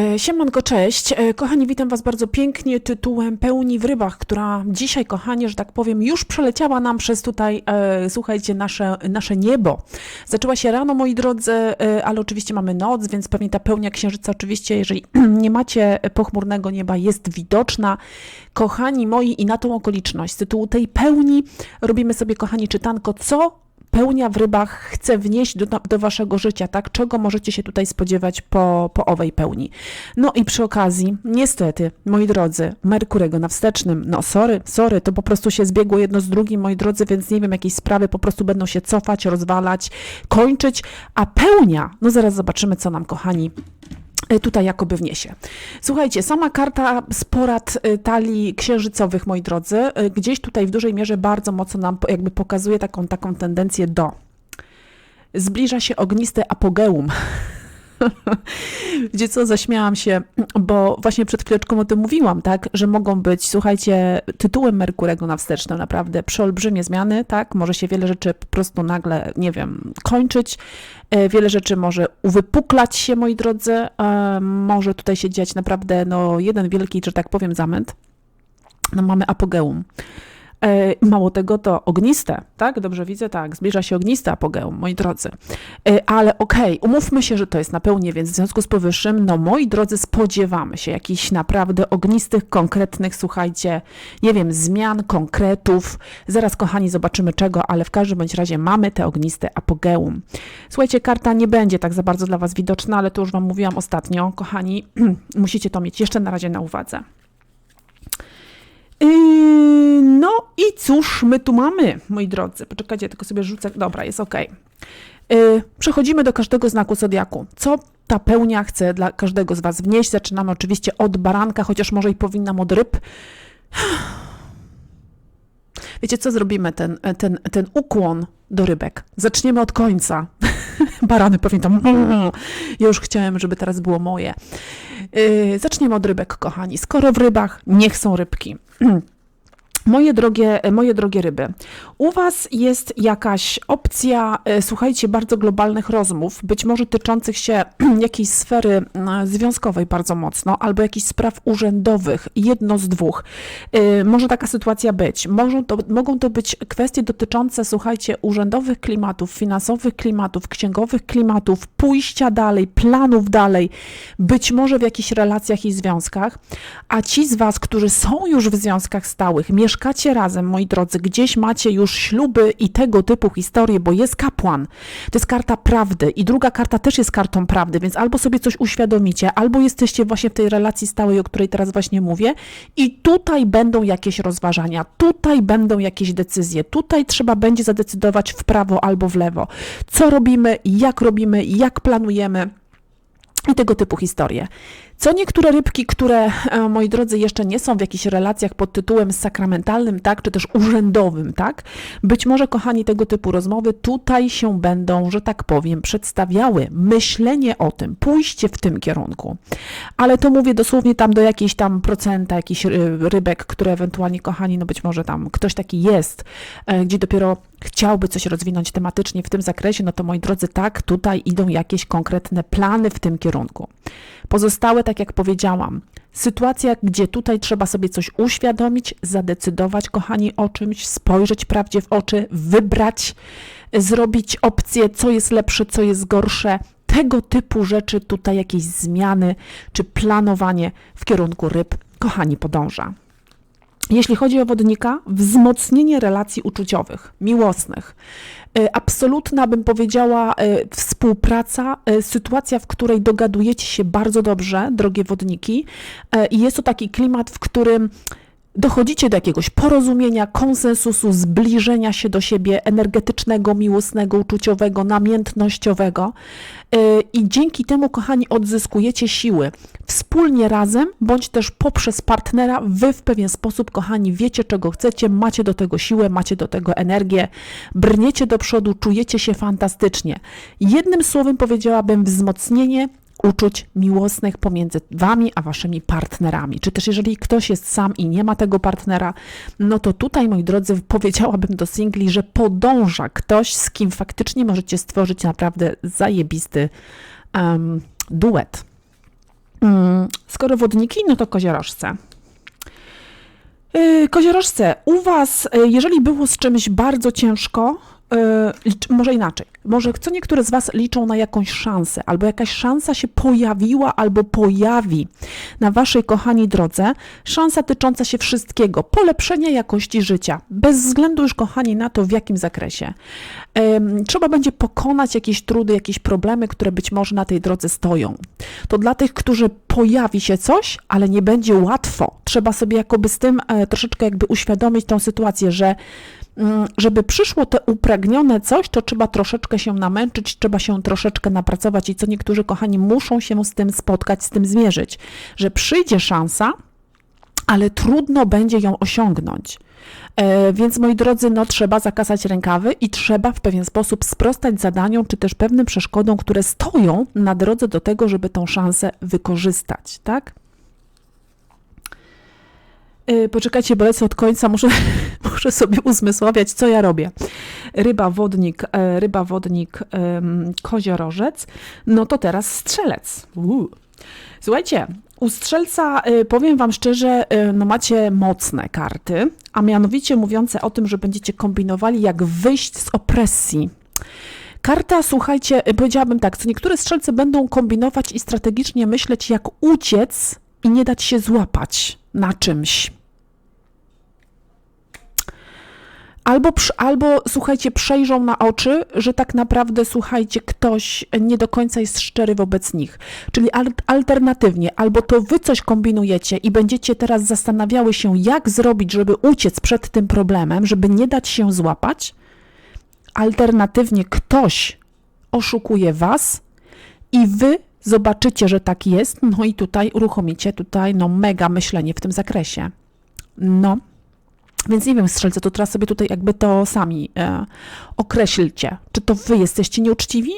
E, Siemanko, cześć. E, Kochani, witam Was bardzo pięknie tytułem Pełni w rybach, która dzisiaj, kochanie, że tak powiem, już przeleciała nam przez tutaj, e, słuchajcie, nasze, nasze niebo. Zaczęła się rano, moi drodzy, e, ale oczywiście mamy noc, więc pewnie ta pełnia księżyca, oczywiście, jeżeli nie macie pochmurnego nieba, jest widoczna. Kochani moi, i na tą okoliczność, z tytułu tej pełni robimy sobie, kochani, czytanko, co pełnia w rybach chce wnieść do, do waszego życia, tak? Czego możecie się tutaj spodziewać po, po owej pełni. No i przy okazji, niestety, moi drodzy, Merkurego na wstecznym, no sorry, sorry, to po prostu się zbiegło jedno z drugim, moi drodzy, więc nie wiem, jakieś sprawy po prostu będą się cofać, rozwalać, kończyć, a pełnia, no zaraz zobaczymy, co nam, kochani, tutaj jakoby wniesie. Słuchajcie, sama karta z porad y, talii księżycowych, moi drodzy, y, gdzieś tutaj w dużej mierze bardzo mocno nam jakby pokazuje taką, taką tendencję do. Zbliża się ogniste apogeum. Gdzie co, zaśmiałam się, bo właśnie przed chwileczką o tym mówiłam, tak, że mogą być, słuchajcie, tytułem Merkurego na wstecznym naprawdę przeolbrzymie zmiany, tak, może się wiele rzeczy po prostu nagle, nie wiem, kończyć, E, wiele rzeczy może uwypuklać się, moi drodzy, e, może tutaj się dziać naprawdę, no, jeden wielki, że tak powiem, zamęt. No, mamy apogeum. E, Mało tego, to ogniste, tak? Dobrze widzę, tak. Zbliża się ogniste apogeum, moi drodzy. E, Ale okej, umówmy się, że to jest na pełni, więc w związku z powyższym, no moi drodzy, spodziewamy się jakichś naprawdę ognistych, konkretnych, słuchajcie, nie wiem, zmian, konkretów. Zaraz, kochani, zobaczymy czego, ale w każdym bądź razie mamy te ogniste apogeum. Słuchajcie, karta nie będzie tak za bardzo dla Was widoczna, ale to już Wam mówiłam ostatnio, kochani, musicie to mieć jeszcze na razie na uwadze. Yy, no i cóż my tu mamy, moi drodzy? Poczekajcie, tylko sobie rzucę. Dobra, jest ok. Yy, przechodzimy do każdego znaku zodiaku. Co ta pełnia chce dla każdego z Was wnieść? Zaczynamy oczywiście od baranka, chociaż może i powinnam od ryb. Wiecie, co zrobimy? Ten, ten, ten ukłon do rybek. Zaczniemy od końca. Barany pamiętam. Ja już chciałem, żeby teraz było moje. Yy, zaczniemy od rybek, kochani. Skoro w rybach, niech są rybki. Moje drogie, moje drogie ryby, u Was jest jakaś opcja, e, słuchajcie, bardzo globalnych rozmów, być może tyczących się jakiejś sfery e, związkowej bardzo mocno, albo jakichś spraw urzędowych, jedno z dwóch. E, Może taka sytuacja być. Mogą to, mogą to być kwestie dotyczące, słuchajcie, urzędowych klimatów, finansowych klimatów, księgowych klimatów, pójścia dalej, planów dalej, być może w jakichś relacjach i związkach, a ci z Was, którzy są już w związkach stałych, mieszkacie razem, moi drodzy, gdzieś macie już śluby i tego typu historie, bo jest kapłan, to jest karta prawdy i druga karta też jest kartą prawdy, więc albo sobie coś uświadomicie, albo jesteście właśnie w tej relacji stałej, o której teraz właśnie mówię i tutaj będą jakieś rozważania, tutaj będą jakieś decyzje, tutaj trzeba będzie zadecydować w prawo albo w lewo, co robimy, jak robimy, jak planujemy i tego typu historie. Co niektóre rybki, które, e, moi drodzy, jeszcze nie są w jakichś relacjach pod tytułem sakramentalnym, tak, czy też urzędowym, tak, być może, kochani, tego typu rozmowy tutaj się będą, że tak powiem, przedstawiały. Myślenie o tym, pójście w tym kierunku. Ale to mówię dosłownie tam do jakiejś tam procenta, jakichś ry- rybek, które ewentualnie, kochani, no być może tam ktoś taki jest, e, gdzie dopiero chciałby coś rozwinąć tematycznie w tym zakresie, no to moi drodzy, tak, tutaj idą jakieś konkretne plany w tym kierunku. Pozostałe, tak jak powiedziałam, sytuacja, gdzie tutaj trzeba sobie coś uświadomić, zadecydować, kochani, o czymś, spojrzeć prawdzie w oczy, wybrać, zrobić opcję, co jest lepsze, co jest gorsze. Tego typu rzeczy, tutaj jakieś zmiany czy planowanie w kierunku ryb, kochani, podąża. Jeśli chodzi o wodnika, wzmocnienie relacji uczuciowych, miłosnych. Y, Absolutna, bym powiedziała, y, współpraca, y, sytuacja, w której dogadujecie się bardzo dobrze, drogie wodniki, i jest to taki klimat, w którym dochodzicie do jakiegoś porozumienia, konsensusu, zbliżenia się do siebie energetycznego, miłosnego, uczuciowego, namiętnościowego. Y, I dzięki temu, kochani, odzyskujecie siły. Wspólnie razem, bądź też poprzez partnera, wy w pewien sposób, kochani, wiecie, czego chcecie, macie do tego siłę, macie do tego energię, brniecie do przodu, czujecie się fantastycznie. Jednym słowem powiedziałabym wzmocnienie uczuć miłosnych pomiędzy wami a waszymi partnerami. Czy też jeżeli ktoś jest sam i nie ma tego partnera, no to tutaj, moi drodzy, powiedziałabym do singli, że podąża ktoś, z kim faktycznie możecie stworzyć naprawdę zajebisty em, duet. Mm, skoro wodniki, no to koziorożce. Yy, Koziorożce, u Was, yy, jeżeli było z czymś bardzo ciężko, licz- może inaczej, może co niektóre z Was liczą na jakąś szansę, albo jakaś szansa się pojawiła, albo pojawi na Waszej kochani drodze, szansa tycząca się wszystkiego, polepszenia jakości życia, bez względu już kochani na to, w jakim zakresie. Trzeba będzie pokonać jakieś trudy, jakieś problemy, które być może na tej drodze stoją. To dla tych, którzy pojawi się coś, ale nie będzie łatwo. Trzeba sobie jakoby z tym e, troszeczkę jakby uświadomić tą sytuację, że mm, żeby przyszło to upragnione coś, to trzeba troszeczkę się namęczyć, trzeba się troszeczkę napracować i co niektórzy kochani muszą się z tym spotkać, z tym zmierzyć, że przyjdzie szansa, ale trudno będzie ją osiągnąć. E, Więc moi drodzy, no trzeba zakasać rękawy i trzeba w pewien sposób sprostać zadaniom, czy też pewnym przeszkodom, które stoją na drodze do tego, żeby tą szansę wykorzystać, tak? E, Poczekajcie, bo lecę od końca, muszę, muszę sobie uzmysławiać, co ja robię. Ryba, wodnik, e, ryba, wodnik, koziorożec, no to teraz strzelec. Uuu. Słuchajcie, u strzelca y, powiem Wam szczerze, y, no macie mocne karty, a mianowicie mówiące o tym, że będziecie kombinowali, jak wyjść z opresji. Karta, słuchajcie, y, powiedziałabym tak, co niektóre strzelce będą kombinować i strategicznie myśleć, jak uciec i nie dać się złapać na czymś. Albo, albo słuchajcie, przejrzą na oczy, że tak naprawdę, słuchajcie, ktoś nie do końca jest szczery wobec nich. Czyli al- alternatywnie, albo to wy coś kombinujecie i będziecie teraz zastanawiały się, jak zrobić, żeby uciec przed tym problemem, żeby nie dać się złapać. Alternatywnie, ktoś oszukuje was i wy zobaczycie, że tak jest, no i tutaj uruchomicie tutaj no mega myślenie w tym zakresie. No. Więc nie wiem, strzelce, to teraz sobie tutaj jakby to sami e, określcie. Czy to wy jesteście nieuczciwi?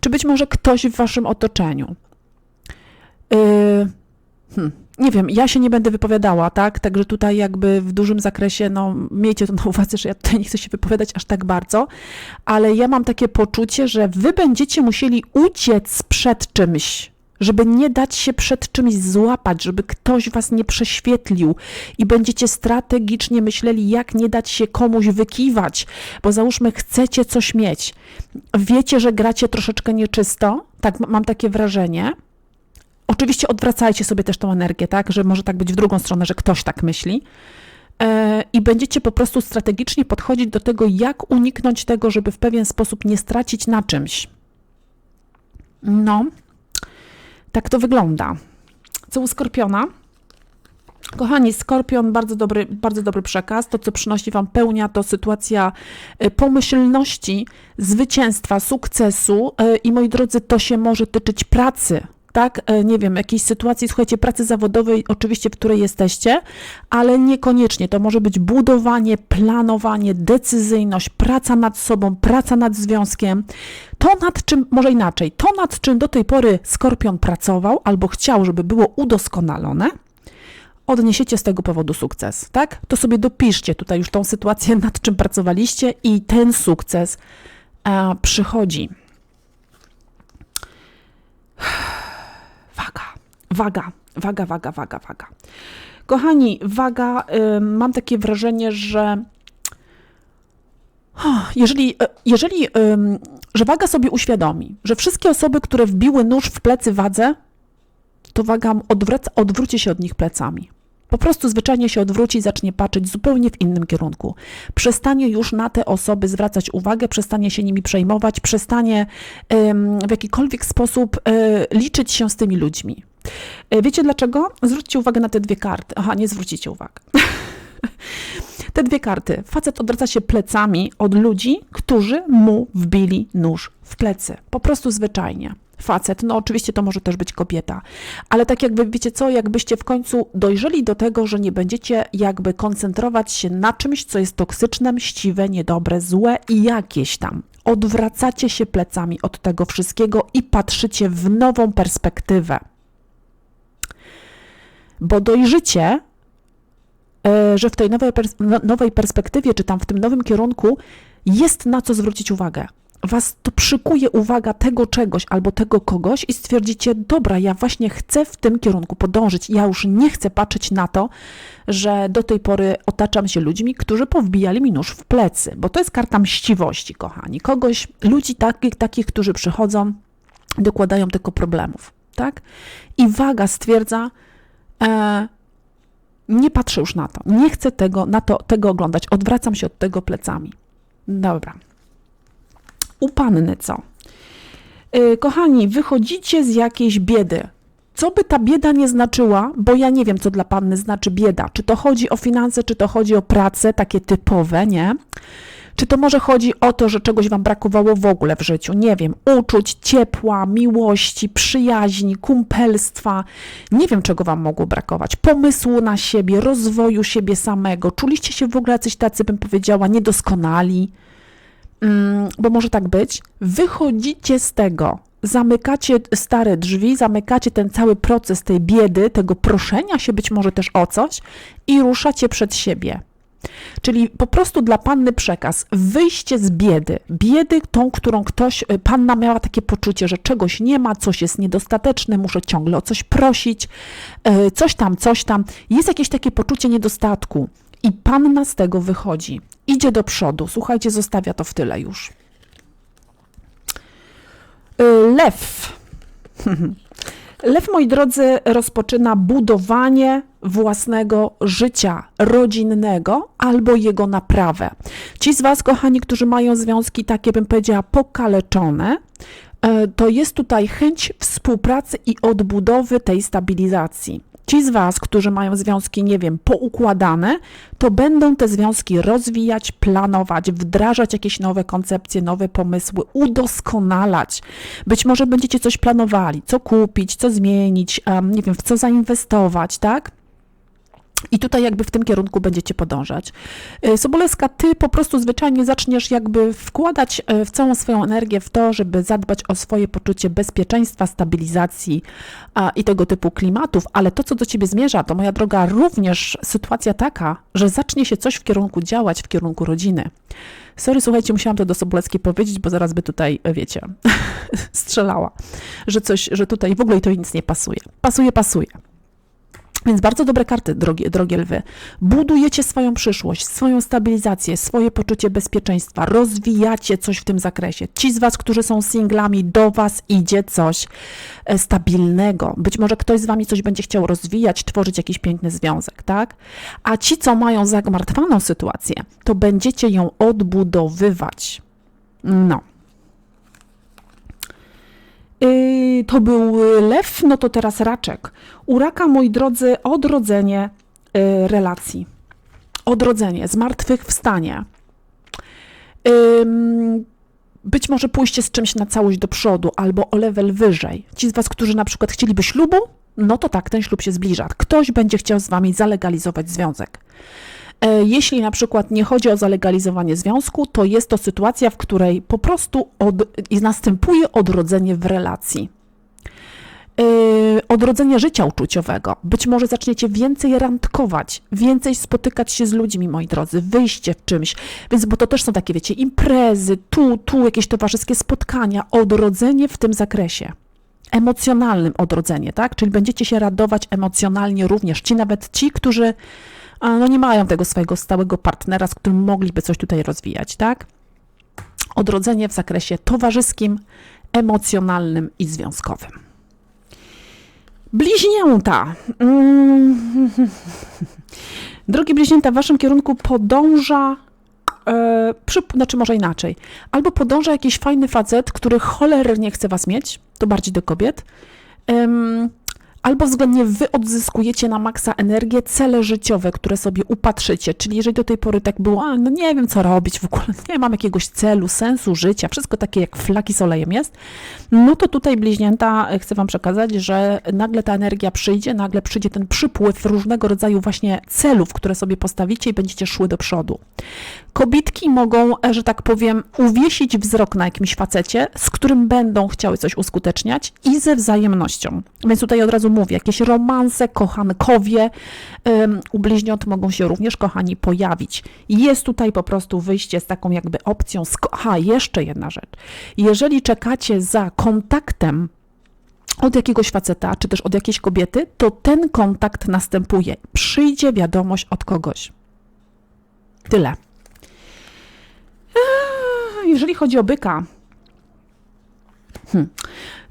Czy być może ktoś w waszym otoczeniu? Yy, hmm, nie wiem, ja się nie będę wypowiadała, tak? Także tutaj jakby w dużym zakresie, no miejcie to na uwadze, że ja tutaj nie chcę się wypowiadać aż tak bardzo, ale ja mam takie poczucie, że wy będziecie musieli uciec przed czymś, żeby nie dać się przed czymś złapać, żeby ktoś was nie prześwietlił i będziecie strategicznie myśleli, jak nie dać się komuś wykiwać, bo załóżmy, chcecie coś mieć. Wiecie, że gracie troszeczkę nieczysto, tak mam takie wrażenie. Oczywiście odwracajcie sobie też tą energię, tak, że może tak być w drugą stronę, że ktoś tak myśli. E, I będziecie po prostu strategicznie podchodzić do tego, jak uniknąć tego, żeby w pewien sposób nie stracić na czymś. No, tak to wygląda. Co u Skorpiona? Kochani, Skorpion, bardzo dobry, bardzo dobry przekaz. To, co przynosi Wam pełnia, to sytuacja e, pomyślności, zwycięstwa, sukcesu e, i moi drodzy, to się może tyczyć pracy. Tak, E, nie wiem, jakiejś sytuacji, słuchajcie, pracy zawodowej, oczywiście, w której jesteście, ale niekoniecznie. To może być budowanie, planowanie, decyzyjność, praca nad sobą, praca nad związkiem. To nad czym, może inaczej, to nad czym do tej pory Skorpion pracował albo chciał, żeby było udoskonalone, odniesiecie z tego powodu sukces, tak? To sobie dopiszcie tutaj już tą sytuację, nad czym pracowaliście i ten sukces e, przychodzi. Waga, waga, waga, waga, waga. Kochani, waga, mam takie wrażenie, że jeżeli, e, jeżeli że waga sobie uświadomi, że wszystkie osoby, które wbiły nóż w plecy wadze, to waga odwraca, odwróci się od nich plecami. Po prostu zwyczajnie się odwróci i zacznie patrzeć zupełnie w innym kierunku. Przestanie już na te osoby zwracać uwagę, przestanie się nimi przejmować, przestanie w jakikolwiek sposób y, liczyć się z tymi ludźmi. Y, Wiecie dlaczego? Zwróćcie uwagę na te dwie karty. Aha, nie zwrócicie uwagi. Te dwie karty. Facet odwraca się plecami od ludzi, którzy mu wbili nóż w plecy. Po prostu zwyczajnie. Facet, no oczywiście to może też być kobieta, ale tak jakby wiecie co, jakbyście w końcu dojrzeli do tego, że nie będziecie jakby koncentrować się na czymś, co jest toksyczne, mściwe, niedobre, złe i jakieś tam. Odwracacie się plecami od tego wszystkiego i patrzycie w nową perspektywę. Bo dojrzycie e, że w tej nowej, no- nowej perspektywie, czy tam w tym nowym kierunku jest na co zwrócić uwagę. was to przykuje uwaga tego czegoś albo tego kogoś i stwierdzicie, dobra, ja właśnie chcę w tym kierunku podążyć. Ja już nie chcę patrzeć na to, że do tej pory otaczam się ludźmi, którzy powbijali mi nóż w plecy, bo to jest karta mściwości, kochani. Kogoś, ludzi takich, takich którzy przychodzą, dokładają tylko problemów, tak? I waga stwierdza, e, nie patrzę już na to, nie chcę tego, na to, tego oglądać, odwracam się od tego plecami. Dobra. U panny co? Yy, kochani, wychodzicie z jakiejś biedy. Co by ta bieda nie znaczyła, bo ja nie wiem, co dla panny znaczy bieda. Czy to chodzi o finanse, czy to chodzi o pracę, takie typowe, nie? Czy to może chodzi o to, że czegoś wam brakowało w ogóle w życiu? Nie wiem, uczuć, ciepła, miłości, przyjaźni, kumpelstwa. Nie wiem, czego wam mogło brakować. Pomysłu na siebie, rozwoju siebie samego. Czuliście się w ogóle jacyś tacy, bym powiedziała, niedoskonali? Mm, bo może tak być. Wychodzicie z tego, zamykacie stare drzwi, zamykacie ten cały proces tej biedy, tego proszenia się być może też o coś i ruszacie przed siebie. Czyli po prostu dla panny przekaz, wyjście z biedy, biedy tą, którą ktoś, y, panna miała takie poczucie, że czegoś nie ma, coś jest niedostateczne, muszę ciągle o coś prosić, y, coś tam, coś tam. Jest jakieś takie poczucie niedostatku i panna z tego wychodzi, idzie do przodu. Słuchajcie, zostawia to w tyle już. Y, lew. Lew, moi drodzy, rozpoczyna budowanie własnego życia rodzinnego albo jego naprawę. Ci z Was, kochani, którzy mają związki takie, bym powiedziała, pokaleczone, e, to jest tutaj chęć współpracy i odbudowy tej stabilizacji. Ci z Was, którzy mają związki, nie wiem, poukładane, to będą te związki rozwijać, planować, wdrażać jakieś nowe koncepcje, nowe pomysły, udoskonalać. Być może będziecie coś planowali, co kupić, co zmienić, nie wiem, w co zainwestować, tak? I tutaj jakby w tym kierunku będziecie podążać. Y, Sobolewska, ty po prostu zwyczajnie zaczniesz jakby wkładać y, w całą swoją energię w to, żeby zadbać o swoje poczucie bezpieczeństwa, stabilizacji a, i tego typu klimatów, ale to, co do ciebie zmierza, to moja droga, również sytuacja taka, że zacznie się coś w kierunku działać, w kierunku rodziny. Sorry, słuchajcie, musiałam to do Sobolewskiej powiedzieć, bo zaraz by tutaj, wiecie, strzelała, że coś, że tutaj w ogóle to nic nie pasuje. Pasuje, pasuje. Więc bardzo dobre karty, drogie, drogie lwy. Budujecie swoją przyszłość, swoją stabilizację, swoje poczucie bezpieczeństwa, rozwijacie coś w tym zakresie. Ci z Was, którzy są singlami, do Was idzie coś e, stabilnego. Być może ktoś z Wami coś będzie chciał rozwijać, tworzyć jakiś piękny związek, tak? A ci, co mają zagmartwaną sytuację, to będziecie ją odbudowywać. No. Yy, to był lew, no to teraz raczek. U raka, moi drodzy, odrodzenie yy, relacji. Odrodzenie, zmartwychwstanie. Yy, być może pójście z czymś na całość do przodu albo o level wyżej. Ci z Was, którzy na przykład chcieliby ślubu, no to tak, ten ślub się zbliża. Ktoś będzie chciał z Wami zalegalizować związek. E, jeśli na przykład nie chodzi o zalegalizowanie związku, to jest to sytuacja, w której po prostu od, następuje odrodzenie w relacji. Yy, odrodzenie życia uczuciowego. Być może zaczniecie więcej randkować, więcej spotykać się z ludźmi, moi drodzy, wyjście w czymś. Więc, bo to też są takie, wiecie, imprezy, tu, tu, jakieś towarzyskie spotkania, odrodzenie w tym zakresie. Emocjonalnym odrodzenie, tak? Czyli będziecie się radować emocjonalnie również. Ci, nawet ci, którzy no nie mają tego swojego stałego partnera, z którym mogliby coś tutaj rozwijać, tak? Odrodzenie w zakresie towarzyskim, emocjonalnym i związkowym. Bliźnięta. Mm. Drogie bliźnięta, w waszym kierunku podąża, e, przy, znaczy może inaczej, albo podąża jakiś fajny facet, który cholernie chce was mieć, to bardziej do kobiet, albo względnie wy odzyskujecie na maksa energię, cele życiowe, które sobie upatrzycie. Czyli jeżeli do tej pory tak było, a no nie wiem co robić w ogóle, nie mam jakiegoś celu, sensu życia, wszystko takie jak flaki z olejem jest, no to tutaj bliźnięta chcę wam przekazać, że nagle ta energia przyjdzie, nagle przyjdzie ten przypływ różnego rodzaju właśnie celów, które sobie postawicie i będziecie szły do przodu. Kobitki mogą, że tak powiem, uwiesić wzrok na jakimś facecie, z którym będą chciały coś uskuteczniać i ze wzajemnością. Więc tutaj od razu mówię, jakieś romanse, kochankowie ym, u bliźniąt mogą się również, kochani, pojawić. Jest tutaj po prostu wyjście z taką jakby opcją. Aha, jeszcze jedna rzecz. Jeżeli czekacie za kontaktem od jakiegoś faceta, czy też od jakiejś kobiety, to ten kontakt następuje. Przyjdzie wiadomość od kogoś. Tyle. Eee, Jeżeli chodzi o byka, hmm,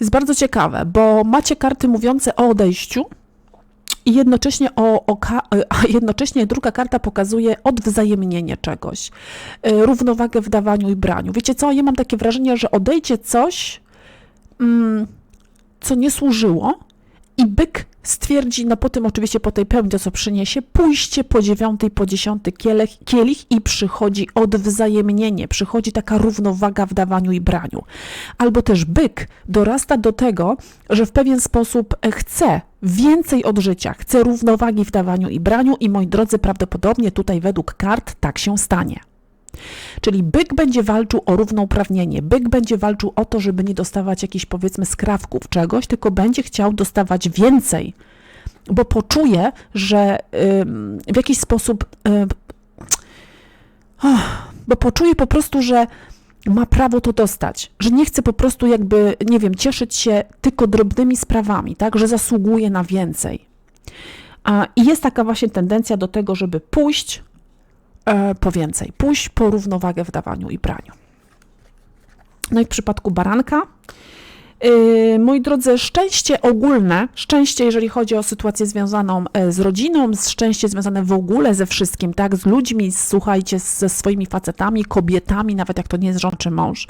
jest bardzo ciekawe, bo macie karty mówiące o odejściu i jednocześnie, o, o, ka- a jednocześnie druga karta pokazuje odwzajemnienie czegoś, e, równowagę w dawaniu i braniu. Wiecie co, ja mam takie wrażenie, że odejdzie coś, mm, co nie służyło i byk stwierdzi, no po tym oczywiście po tej pełni, co przyniesie, pójście po dziewiątej, po dziesiąty kielich, kielich i przychodzi odwzajemnienie, przychodzi taka równowaga w dawaniu i braniu. Albo też byk dorasta do tego, że w pewien sposób chce więcej od życia, chce równowagi w dawaniu i braniu i moi drodzy, prawdopodobnie tutaj według kart tak się stanie. Czyli byk będzie walczył o równouprawnienie, byk będzie walczył o to, żeby nie dostawać jakichś powiedzmy skrawków czegoś, tylko będzie chciał dostawać więcej, bo poczuje, że w jakiś sposób, oh, bo poczuje po prostu, że ma prawo to dostać, że nie chce po prostu jakby, nie wiem, cieszyć się tylko drobnymi sprawami, tak, że zasługuje na więcej. I jest taka właśnie tendencja do tego, żeby pójść po więcej, pójść po równowagę w dawaniu i braniu. No i w przypadku baranka, yy, moi drodzy, szczęście ogólne, szczęście, jeżeli chodzi o sytuację związaną e, z rodziną, szczęście związane w ogóle ze wszystkim, tak, z ludźmi, słuchajcie, ze swoimi facetami, kobietami, nawet jak to nie jest żona czy mąż.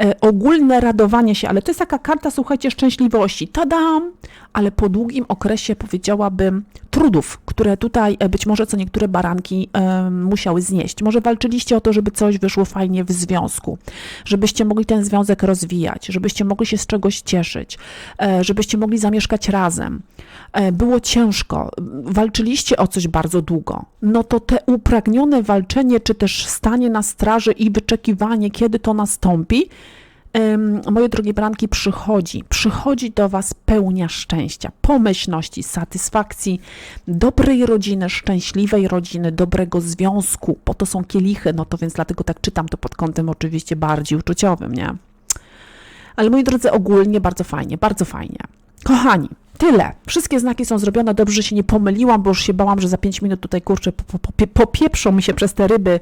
E, ogólne radowanie się, ale to jest taka karta, słuchajcie, szczęśliwości. Tadam! Ale po długim okresie powiedziałabym trudów, które tutaj e, być może co niektóre baranki e, musiały znieść. Może walczyliście o to, żeby coś wyszło fajnie w związku, żebyście mogli ten związek rozwijać, żebyście mogli się z czegoś cieszyć, e, żebyście mogli zamieszkać razem. E, było ciężko, walczyliście o coś bardzo długo. No to te upragnione walczenie, czy też stanie na straży i wyczekiwanie, kiedy to nastąpi, moje drogie branki, przychodzi, przychodzi do Was pełnia szczęścia, pomyślności, satysfakcji, dobrej rodziny, szczęśliwej rodziny, dobrego związku, bo to są kielichy, no to więc dlatego tak czytam to pod kątem oczywiście bardziej uczuciowym, nie? Ale moi drodzy, ogólnie bardzo fajnie, bardzo fajnie. Kochani, tyle. Wszystkie znaki są zrobione. Dobrze, że się nie pomyliłam, bo już się bałam, że za 5 minut tutaj kurczę po- po- popie- popieprzą mi się przez te ryby.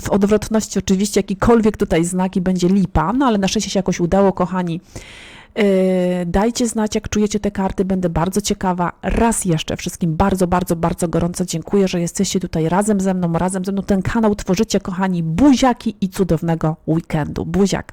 W odwrotności oczywiście jakikolwiek tutaj znaki będzie lipa, no ale na szczęście się jakoś udało, kochani. Yy, dajcie znać, jak czujecie te karty, będę bardzo ciekawa. Raz jeszcze wszystkim bardzo, bardzo, bardzo gorąco dziękuję, że jesteście tutaj razem ze mną, razem ze mną ten kanał tworzycie, kochani, buziaki i cudownego weekendu. Buziak.